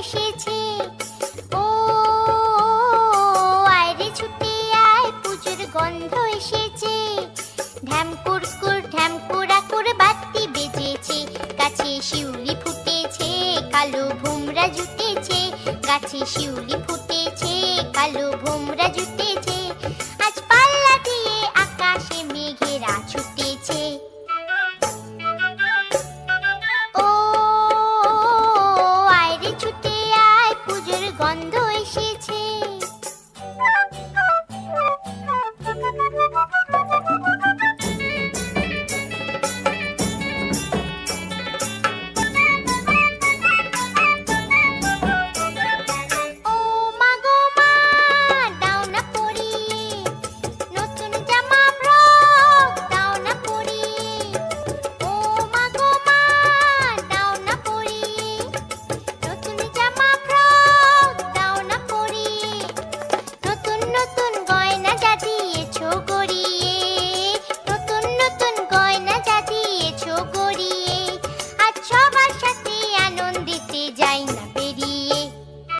এসেছে। ও আয়রে ছুটে আয়, পুজোর গন্ধ এসেছে। ঢ্যামকুর কুর ঢ্যামকুরা করে বাতি বেজেছে। গাছে শিউলি ফুটেছে, কালো ভোমরা জুটেছে। গাছে শিউলি ফুটেছে, কালো ভোমরা জুটেছে।